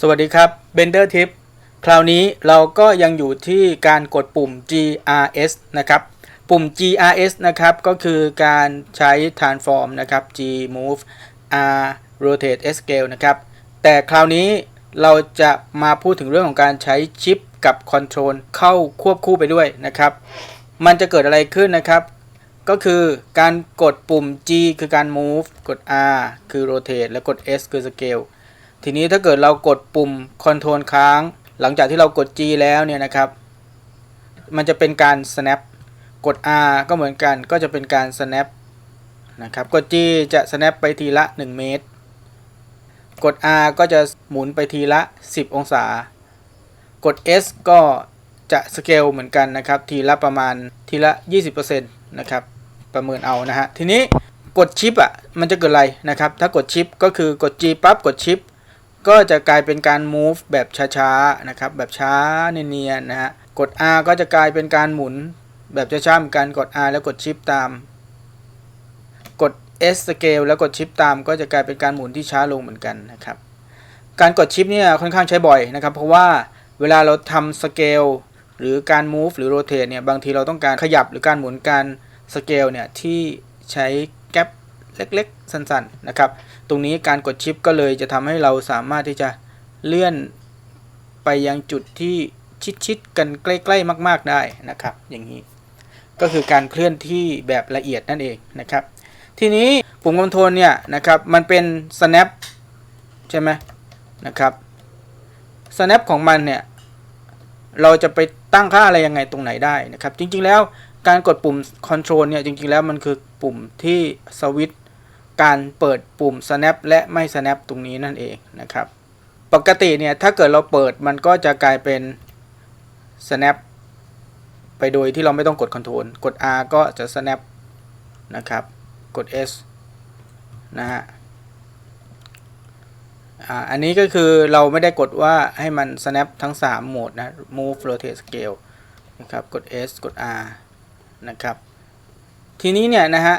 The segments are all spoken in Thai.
สวัสดีครับ Bender Tip คราวนี้เราก็ยังอยู่ที่การกดปุ่ม GRS นะครับ ปุ่ม GRS นะครับก็คือการใช้ transform นะครับ G move R rotate S scale นะครับ แต่คราวนี้เราจะมาพูดถึงเรื่องของการใช้ชิปกับ control เข้าควบคู่ไปด้วยนะครับ มันจะเกิดอะไรขึ้นนะครับ ก็คือการกดปุ่ม G คือการ move กด R คือ rotate และกด S คือ scale ทีนี้ถ้าเกิดเรากดปุ่ม Control ค้าง หลังจากที่เรากด G แล้วเนี่ยนะครับ มันจะเป็นการ snap กด R ก็เหมือนกันก็จะเป็นการ snap นะครับ กด G จะ snap ไปทีละ 1 เมตร กด R ก็จะหมุนไปทีละ 10 องศา กด S ก็จะสเกลเหมือนกันนะครับ ทีละประมาณทีละ 20%นะครับ ประเมินเอานะฮะ ทีนี้กดชิปอะ มันจะเกิดอะไรนะครับ ถ้ากดชิปก็คือกด G ปั๊บ กดชิป ก็จะกลายเป็นการ move แบบช้าๆนะครับ แบบช้าเนียนๆนะฮะ กด R ก็จะกลายเป็นการหมุน แบบช้าๆเหมือนกัน กด R แล้วกดชิปตาม กด S scale แล้วกดชิปตาม ก็จะกลายเป็นการหมุนที่ช้าลงเหมือนกันนะครับ การกดชิปเนี่ยค่อนข้างใช้บ่อยนะครับ เพราะว่าเวลาเราทำสเกลหรือการ move หรือ rotate เนี่ย บางทีเราต้องการขยับหรือการหมุนการสเกลเนี่ยที่ใช้ เล็กๆ สั้นๆนะครับ ตรงนี้การกดชิปก็เลยจะทำให้เราสามารถที่จะเลื่อนไปยังจุดที่ชิดๆกันใกล้ ๆ มาก ๆได้นะครับ อย่างนี้ ก็คือการเคลื่อนที่แบบละเอียดนั่นเองนะครับ ทีนี้ปุ่มคอนโทรลเนี่ยนะครับมันเป็น snap ใช่ไหมนะครับ snap ของมันเนี่ยเราจะไปตั้งค่าอะไรยังไงตรงไหนได้นะครับ จริงๆแล้วการกดปุ่ม control เนี่ยจริงๆแล้วมันคือปุ่มที่สวิตช์ การเปิดปุ่ม snap และไม่ snap ตรงนี้นั่นเองนะครับ ปกติเนี่ยถ้าเกิดเราเปิดมันก็จะกลายเป็น snap ไปโดยที่เราไม่ต้องกด control กด R ก็จะ snap นะครับ กด S นะฮะอันนี้ก็คือเราไม่ได้กดว่าให้มัน snap ทั้ง 3 โหมดนะ move rotate scale นะครับ กด S กด R นะครับ ทีนี้เนี่ยนะฮะ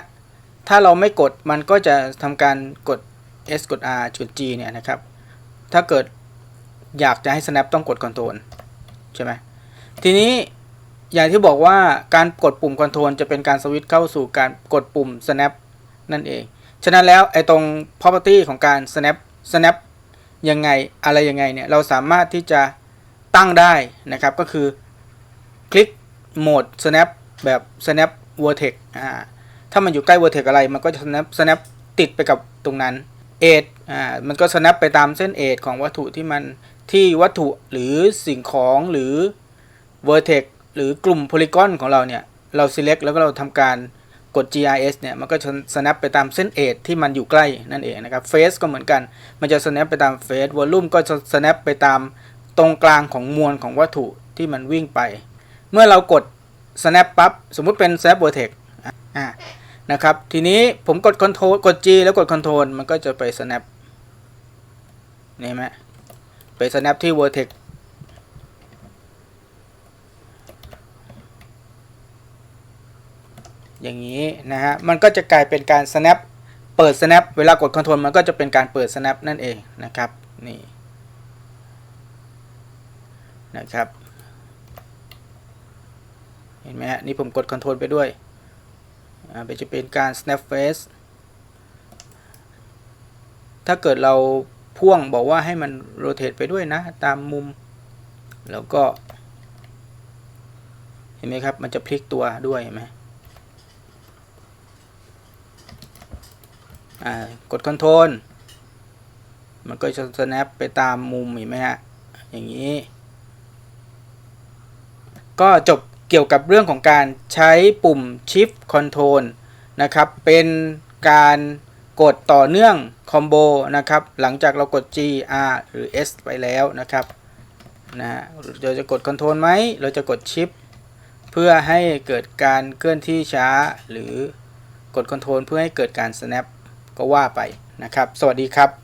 ถ้าเราไม่กดมันก็จะทำการกด S กด R จุด G เนี่ยนะครับ ถ้าเกิดอยากจะให้ snap ต้องกด control ใช่ไหมทีนี้อย่างที่บอกว่าการกดปุ่ม control จะเป็นการสวิตช์เข้าสู่การกดปุ่ม snap นั่นเอง ฉะนั้นแล้วไอ้ตรง property ของการ snap snap ยังไงอะไรยังไงเนี่ยเราสามารถที่จะตั้งได้นะครับ ก็คือคลิกโหมด snap แบบ snap vertex อ่า ถ้ามันอยู่ใกล้ vertex อะไร มันก็จะ snap snap ติดไปกับตรงนั้น edge อ่ามันก็ snap ไปตามเส้น edge ของวัตถุที่มันที่วัตถุหรือสิ่งของหรือ vertex หรือกลุ่ม polygon ของเราเนี่ย เรา select แล้วก็เราทำการกด GRS เนี่ย มันก็จะ snap ไปตามเส้น edge ที่มันอยู่ใกล้นั่นเองนะครับ face ก็เหมือนกัน มันจะ snap ไปตาม face volume ก็จะ snap ไปตามตรงกลางของมวลของวัตถุที่มันวิ่งไป เมื่อเรากด snap ปั๊บ สมมุติเป็น snap vertex อ่า นะครับ ทีนี้ผมกด Ctrl กด G แล้วกด Ctrl มันก็จะไป snap นี่ไหมไป snap ที่ vertex อย่างนี้นะฮะ มันก็จะกลายเป็นการ snap เปิด snap เวลากด Ctrl มันก็จะเป็นการเปิด snap นั่นเองนะครับ นี่ นะครับ เห็นไหมฮะ นี่ผมกด Ctrl ไปด้วย อ่าจะเป็นการ snap face ถ้าเกิดเราพ่วงบอกว่าให้มัน rotate ไปด้วยนะ ตามมุม แล้วก็ เห็นไหมครับ มันจะพลิกตัวด้วยเห็นไหมอ่ากด control มันก็จะ snap ไปตามมุมเห็นไหมฮะ อย่างนี้ ก็จบ เกี่ยวกับเรื่องของการใช้ปุ่ม Shift Control นะครับ เป็นการกดต่อเนื่องคอมโบนะครับ หลังจากเรากด G R หรือ S ไปแล้วนะครับนะฮะเราจะกด Control ไหม เราจะกด Shift เพื่อให้เกิดการเคลื่อนที่ช้า หรือกด Control เพื่อให้เกิดการ snap ก็ว่าไปนะครับ สวัสดีครับ